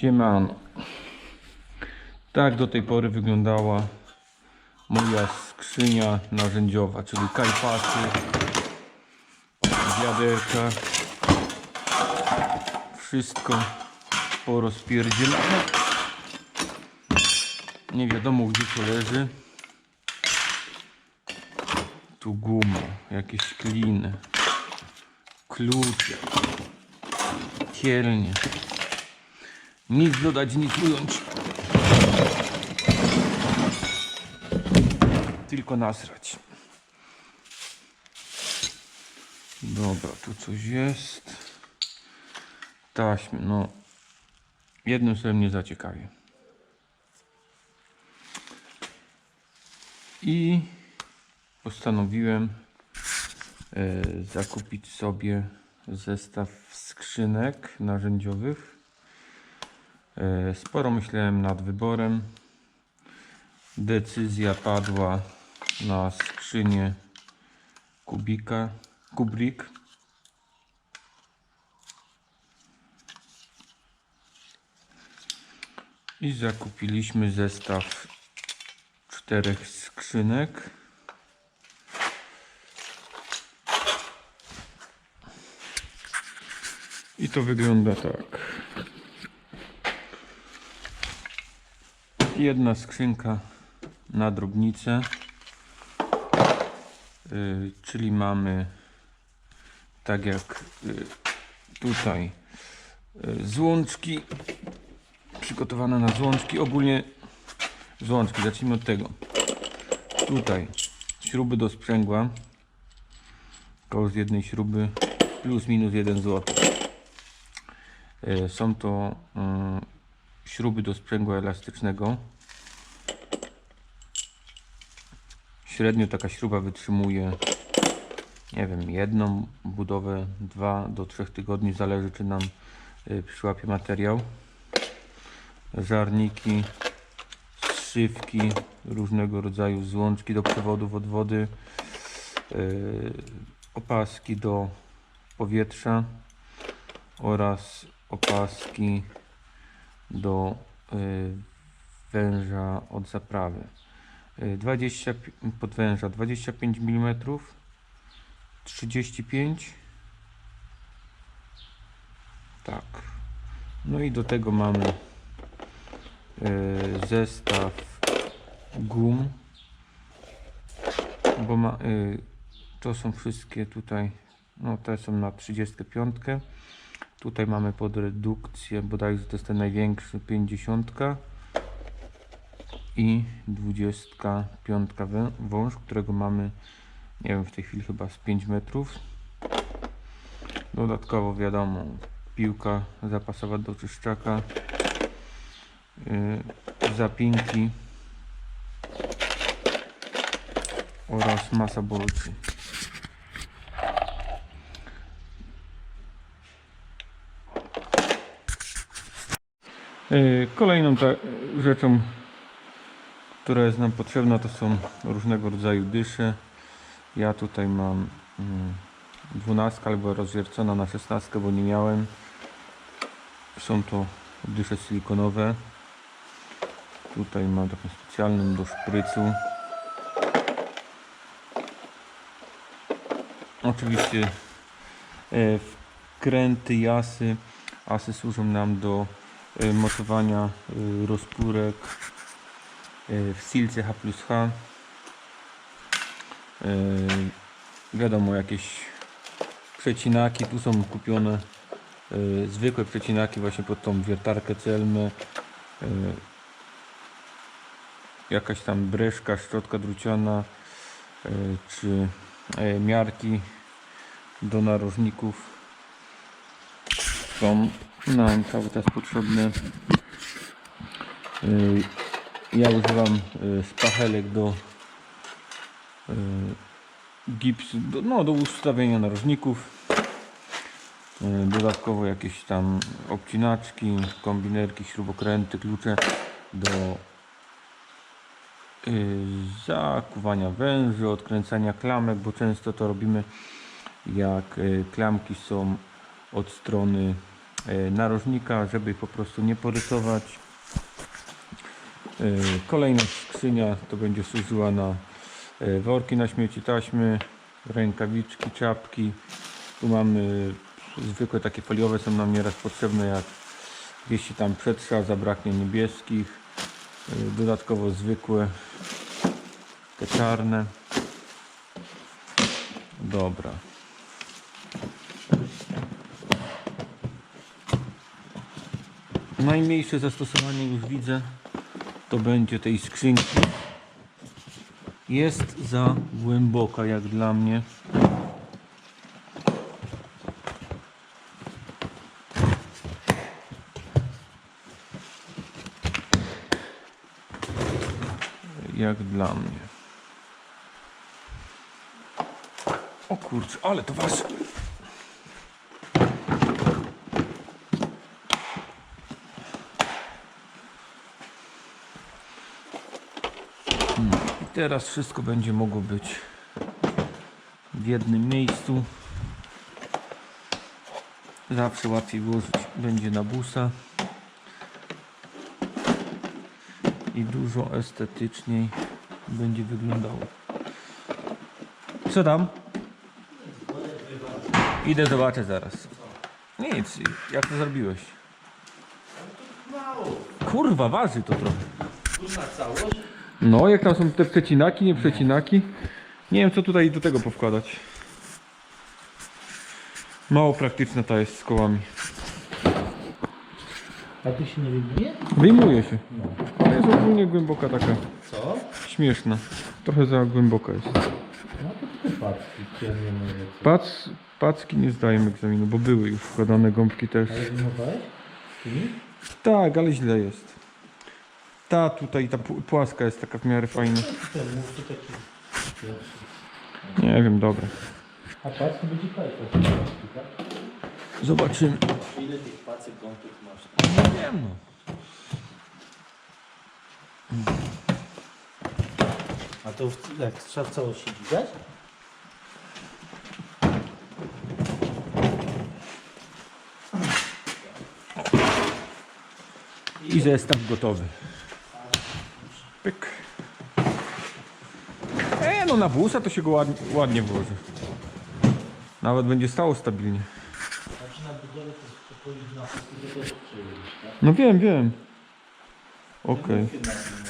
Siemano. Tak do tej pory wyglądała moja skrzynia narzędziowa, czyli karpasy, wiaderka. Wszystko porozpierdzielone. Nie wiadomo gdzie to leży. Tu guma, jakieś kliny, klucze, kielnie. Nic dodać, nic ująć. Tylko nasrać. Dobra, tu coś jest. Taśmy, no. Jednym sobie mnie zaciekawi. I postanowiłem e, zakupić sobie zestaw skrzynek narzędziowych. E, Sporo myślałem nad wyborem. Decyzja padła na skrzynię Kubika, Kubrick. I zakupiliśmy zestaw czterech skrzynek. I to wygląda tak. Jedna skrzynka na drobnicę, y, czyli mamy tak jak y, tutaj y, złączki przygotowane na złączki. Ogólnie złączki, zacznijmy od tego. Tutaj śruby do sprzęgła, koszt jednej śruby plus minus 1 zł. Są to śruby do sprzęgła elastycznego. Średnio taka śruba wytrzymuje, nie wiem, jedną budowę, dwa do trzech tygodni, zależy czy nam y, przyłapie materiał. Żarniki, strzywki, różnego rodzaju złączki do przewodów od wody, y, opaski do powietrza oraz opaski do y, węża od zaprawy. Y, 20 pi- podwęża 25 mm 35 tak. No i do tego mamy y, zestaw gum bo ma, y, to są wszystkie tutaj no te są na 35 tutaj mamy pod redukcję bodajże to jest ten największy 50 i 25 wę- wąż, którego mamy nie wiem w tej chwili chyba z 5 metrów. Dodatkowo wiadomo piłka zapasowa do czyszczaka yy, zapinki oraz masa bolcy Kolejną ta, rzeczą, która jest nam potrzebna, to są różnego rodzaju dysze. Ja tutaj mam mm, 12 albo rozwiercona na 16, bo nie miałem. Są to dysze silikonowe. Tutaj mam taką specjalną do szprycu. Oczywiście e, wkręty, jasy. Asy służą nam do e, mocowania e, rozpórek e, w silce H plus H. Wiadomo, jakieś przecinaki. Tu są kupione zwykłe przecinaki właśnie pod tą wiertarkę celmę. E, Jakaś tam breszka, szczotka druciana czy miarki do narożników są nam cały czas potrzebne. Y, Ja używam y, spachelek do y, gipsu, no do ustawienia narożników. Dodatkowo jakieś tam obcinaczki, kombinerki, śrubokręty, klucze do zakuwania węży, odkręcania klamek, bo często to robimy jak klamki są od strony narożnika, żeby po prostu nie porysować. E, Kolejna skrzynia to będzie służyła na e, worki na śmieci, taśmy, rękawiczki, czapki. Tu mamy zwykłe takie foliowe, są nam nieraz potrzebne, jak się tam przetrza, zabraknie niebieskich. E, Dodatkowo zwykłe, te czarne. Dobra. Najmniejsze zastosowanie już widzę to będzie tej skrzynki. Jest za głęboka jak dla mnie. Jak dla mnie. O kurczę, ale to wasz. Teraz wszystko będzie mogło być w jednym miejscu. Zawsze łatwiej włożyć będzie na busa. I dużo estetyczniej będzie wyglądało. Co tam? Idę zobaczę zaraz. Nic, jak to zrobiłeś? Kurwa, waży to trochę. Całość? No, jak tam są te przecinaki, nie przecinaki. Nie wiem, co tutaj do tego powkładać. Mało praktyczna ta jest z kołami. A tu się nie wyginie? Wyjmuje się. No. Ale jest ogólnie głęboka taka. Co? Śmieszna. Trochę za głęboka jest. No to ty patrz, ciemnie mówię. Pac, packi nie zdają egzaminu, bo były już wkładane gąbki też. Ale wymowałeś? Tymi? Tak, ale źle jest. Ta tutaj, ta pu- płaska jest taka w miarę fajna. Ten mów to taki pierwszy. Nie wiem, dobra. A patrz, to będzie fajka. tak? Zobaczymy. Ile tych pacyk gąbek masz? Nie wiem no. A to w- jak trzeba w całości dźwigać? I zestaw gotowy. Pyk. E, no na busa to się go ładnie, ładnie włoży. Nawet będzie stało stabilnie. No wiem, wiem. Okej. Nie